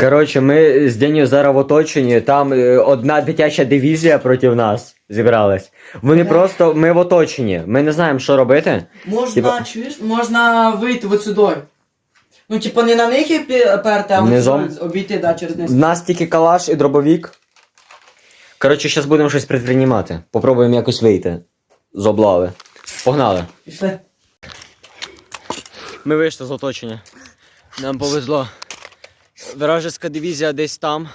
Коротше, ми з Денію зараз в оточенні, там е, одна дитяча дивізія проти нас зібралась. Вони просто. Ми в оточенні. Ми не знаємо, що робити. Можна, Типа- чуєш, можна вийти от сюди. Ну, типу, не на них і пі- перти, а от Низом. сюди обійти, да, через низ. В нас тільки калаш і дробовік. Коротше, зараз будемо щось предприймати. Попробуємо якось вийти з облави. Погнали. Пішли. Ми вийшли з оточення. Нам повезло. Вражеська дивізія десь там.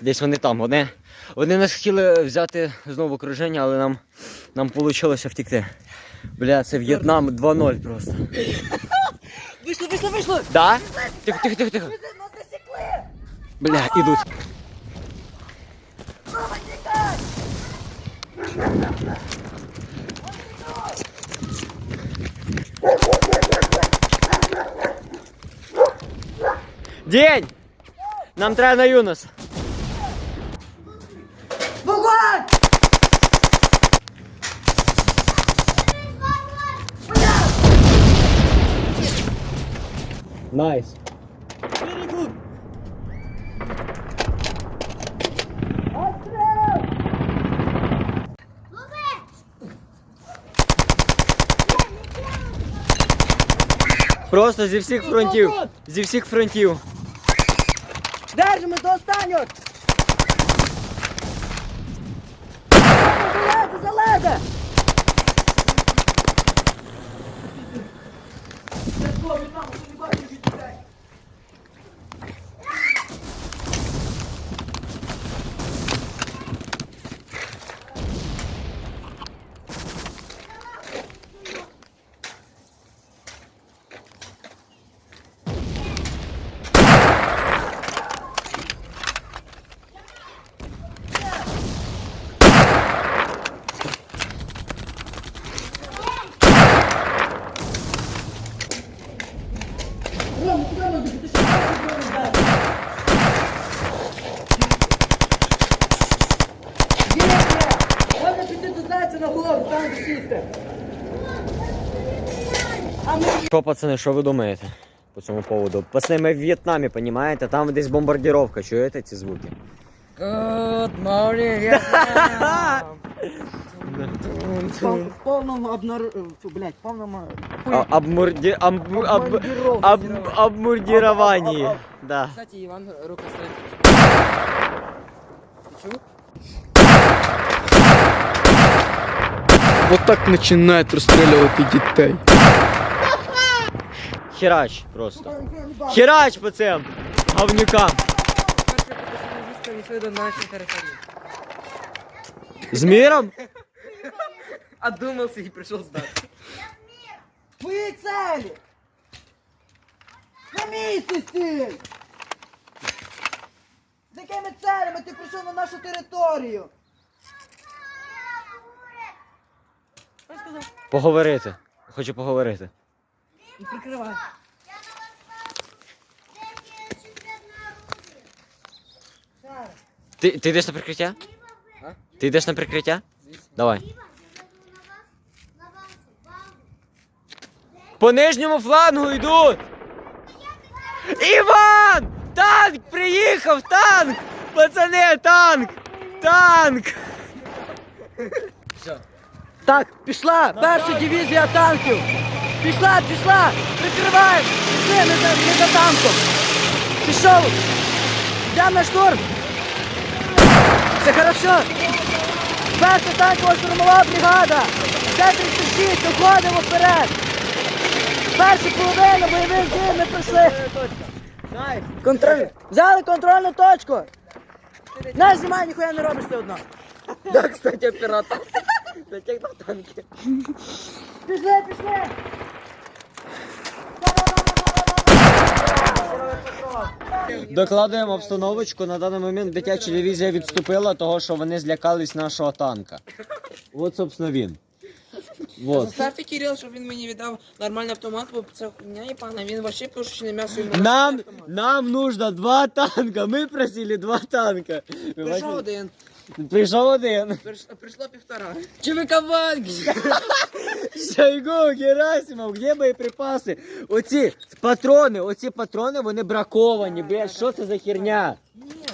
Десь вони там. Вони, вони нас хотіли взяти знову окруження, але нам, нам вийшло втекти. Бля, це В'єтнам 2-0 просто. Вийшли, вийшли, вийшли! Да? Тихо, тихо, тихо, тихо. Бля, ідуть. День! Нам треба на Юнос. Вогонь! Найс. Просто зі всіх фронтів. Зі всіх фронтів. Держимо до останнього! Залезе, Що, пацани, що ви думаєте по цьому поводу? Пацани, ми в В'єтнамі, понімаєте? Там десь бомбардировка, чуєте ці звуки? Good morning, Vietnam! В повному обнар... Фу, блядь, в повному... А- Обмурді... Об... Об... Обмундіровці. Об... Обмурдіровані. Об- об- Да. Кстати, Іван рука стоїть. Чув? Вот так починають розстрілювати дітей. Херач просто. Херач по цим говнюкам. До нашей території. З міром? Одумався і прийшов здати. Твої цілі! На місці стій! З якими целями ти прийшов на нашу територію? Поговорити. Хочу поговорити. Прикривай. Ти, ти йдеш на прикриття? А? Ти йдеш на прикриття? Давай. По нижньому флангу йдуть! Іван! Танк! Приїхав! Танк! Пацани, танк! Танк! Так, пішла! Перша дивізія танків! Пішла, пішла! Прикривай! Пішли, ми за, ми за танком! Пішов! Йдемо на штурм! Все хорошо! Перша танкова штурмова бригада! Це 36, уходимо вперед! Першу половину бойових дій ми пройшли! Контроль... Взяли контрольну точку! Не знімай, ніхуя не робиш все одно! Да, кстати, оператор. Натягнув танки. Пішли, пішли! Докладуємо обстановочку. На даний момент дитяча дивізія відступила, того що вони злякались нашого танка. От, собственно, він. Вот. Заставте Кирил, щоб він мені віддав нормальний автомат, бо це хуйня і пана, він вообще пушечне м'ясо йому Нам, нам нужно два танка. Ми просили два танка. Ви Прийшов бачите? один. Прийшов один. Приш- Прийшло півтора. ЧВК Ванги! Шойгу, Герасимов, де боєприпаси? Оці патрони, оці патрони, вони браковані, блядь, що це за херня?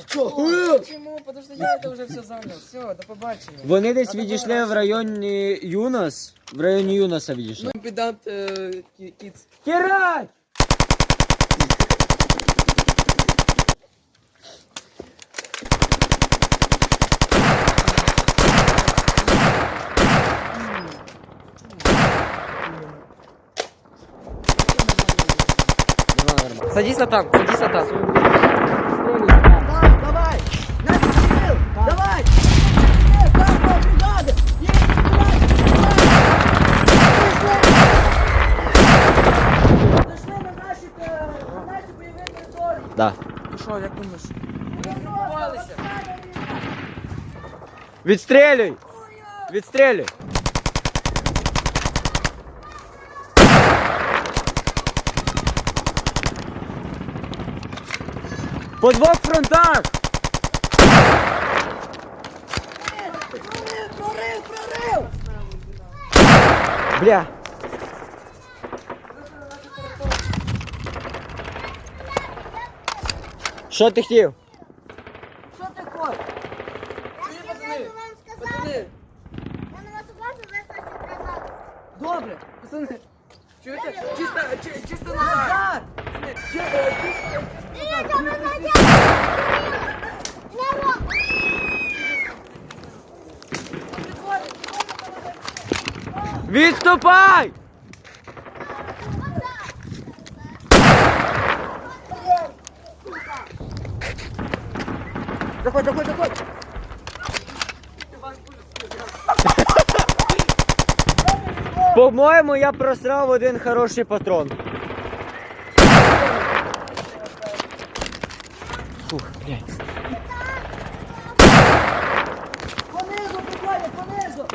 Чому? Потому що я це вже все зайняв. Все, до побачення. Вони десь відійшли в районі Юнос. В районі Юноса відійшли. Ну, педант е, кі- кіц. Херать! Садись на танк, садись на танк. Давай, давай! Нас стріл! Давай! Стріл, там, там, бригада! Є, давай, давай! Зайшли на наші, е, на наші бойові території! Да. Ну що, як думаєш? Групувалися. Відстрілюй! Відстрілюй! По двох фронтах! Прорив, прорив, прорив! Бля. Що ти хотів? Що ти хочеш? Пацани, вам сказала, пацани, я на вас указу, ви щось сказали. Добре! пацани. Чуєте? Чисто, чи- чисто назад. Назад! Дивіться, ви знаєте, не роб. Відступай! Заходь, заходь, заходь! По-моєму, я просрав один хороший патрон. Фух, блядь. Понизу, приходять, понизу!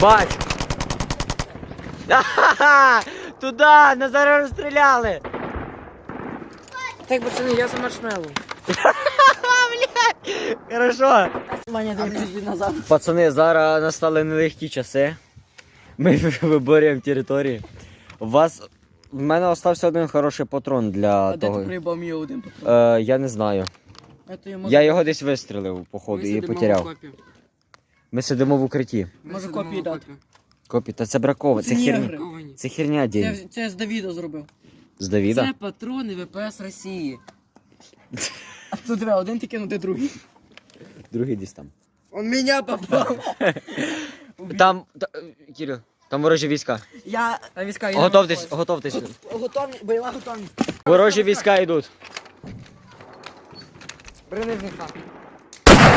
Бач! Ха-ха-ха! Туда! Назара розстріляли! Так, пацани, я за маршмеллоу. Хорошо. Пацани, зараз настали нелегкі часи. Ми виборюємо території. У вас. В мене остався один хороший патрон для А де ти приїбав мій один патрон? Е, я не знаю. Я його десь вистрілив, походу, і потеряв. Ми сидимо в укритті. Може копії дати. Копі, та це браково, це Це херня. Це херня день. Це, це з Давіда зробив. З Давіда? Це патрони ВПС Росії. А тут диви, один тільки, ну де другий. Другий десь там. Он меня попав. Там. та- Кирил, там ворожі війська. Я Та війська, я Готовтесь, готовтесь. готовність, бойова готовність. Ворожі війська йдуть. Броневника.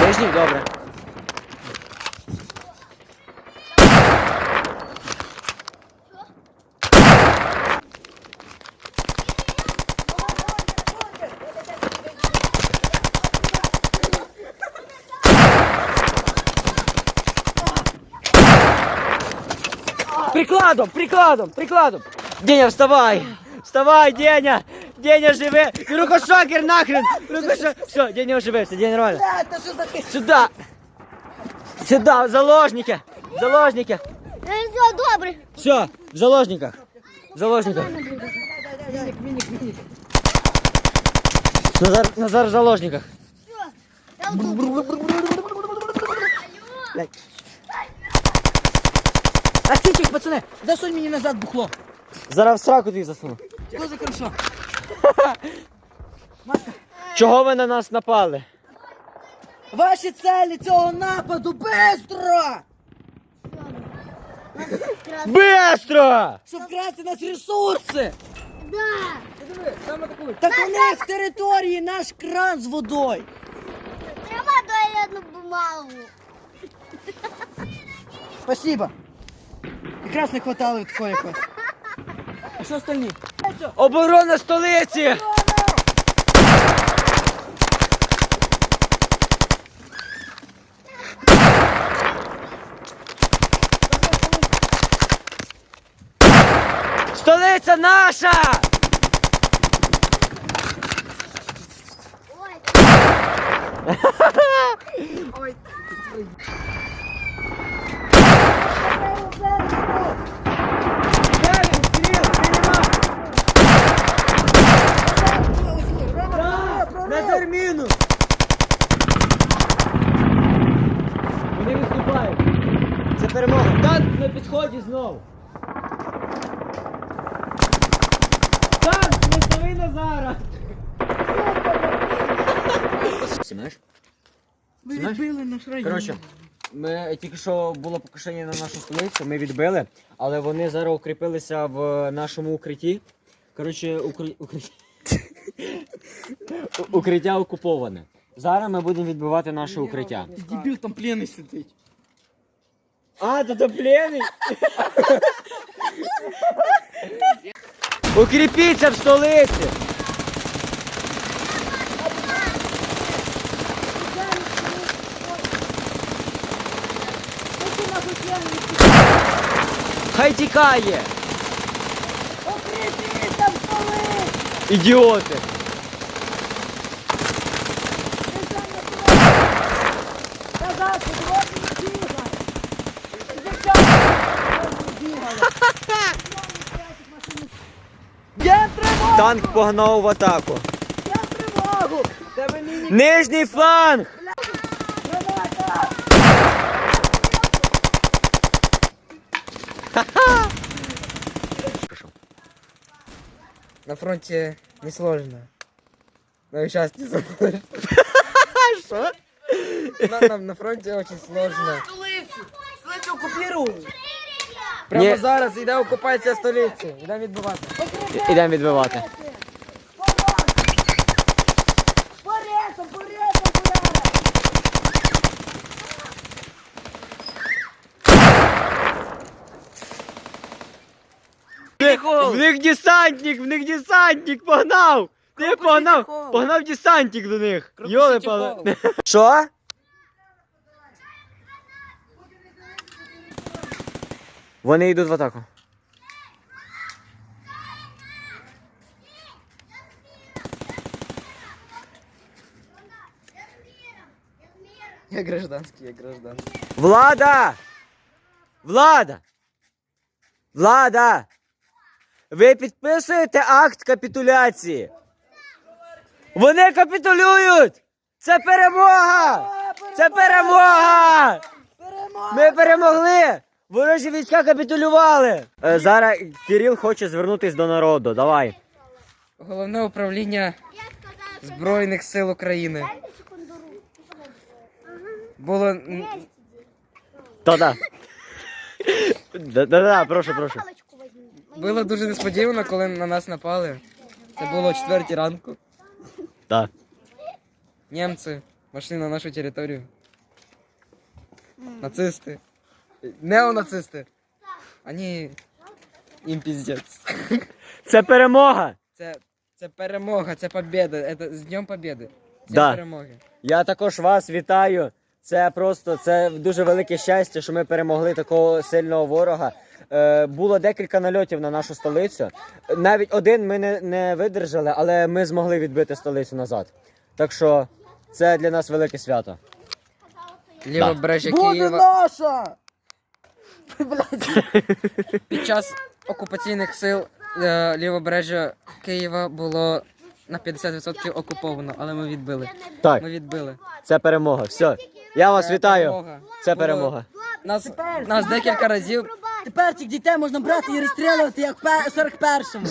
Нижній, добре. Прикладом, прикладом, прикладом. Деня, вставай. Вставай, Деня. Деня живе. І рукошокер нахрен. Рукошокер. Все, Деня живе, все, Деня нормально. Бля, та що за хи... Сюда! Сюда, в заложники! В заложники! Все добре. Все, в заложниках! В заложниках! Віник, віник, віник. Назар, Назар в заложниках! Я тут. А стільчик, пацани, засунь мені назад бухло. Зараз в сраку твій засуну. Дуже хорошо. Чого ви на нас напали? Ваші цілі цього нападу бистро! Бистро! Щоб красти нас ресурси! Да. Так у них в території наш кран з водою. Тримай туалетну бумагу. Спасибо. Якраз не хватало такої якось. А що остальні? Оборона столиці! Столиця наша! Ой, На терміну! Вони відступають. Це перемога. Танк на підході знов. Танк, не стави Назара! Сімеш? Ми Знаєш? відбили наш район. Коротше, ми тільки що було покушення на нашу столицю, ми відбили, але вони зараз укріпилися в нашому укритті. Коротше, укр... укриття. укриття окуповане. Зараз ми будемо відбивати наше укриття. Дебіл там пленний сидить. А, то пленний? Укріпіться в столиці! Хай тікає! Укріпіться в столи! Ідіоти! Тривогу! Танк погнав в атаку. Є тривогу! Нижній фланг! На фронте несложно. Но и сейчас не сложно. Що? На, на, на фронте очень сложно. Столицю окупірували! Прямо Ні. зараз йде окупація столиці. Йде відбувати. Ідемо відбивати. Порезом, порезом, порезом! В них, десантник, в них десантник погнав! Ти погнав! Погнав десантник до них! Йоли пала. Що? Вони йдуть в атаку. Я гражданский, я гражданский. Влада! Влада! Влада! Ви підписуєте акт капітуляції? Вони капітулюють! Це перемога! Це перемога! Ми перемогли! Ворожі війська капітулювали! Е, зараз Кирил хоче звернутись до народу. Давай. Головне управління Збройних сил України. Було м, Та-да. Да-да, прошу, прошу. Було дуже несподівано, коли на нас напали. Це було о четвертій ранку. Так. Німці вошли на нашу територію. Нацисти. Неонацисти. Они їм піздець. Це перемога! Це, це перемога, це победа. Це з Днем Побєди. Днем Да. перемоги. Я також вас вітаю. Це просто це дуже велике щастя, що ми перемогли такого сильного ворога. Е, було декілька нальотів на нашу столицю. Навіть один ми не, не видержали, але ми змогли відбити столицю назад. Так що це для нас велике свято. Лівобережжя Буде Києва наша! Під час окупаційних сил е, лівобережжя Києва було на 50% окуповано, але ми відбили. Так, Ми відбили. це перемога. Все. Я вас Це вітаю. перемога. Це Було- перемога. Нас, нас декілька разів Тепер цих дітей можна брати і розстрілювати як в пе- 41-му.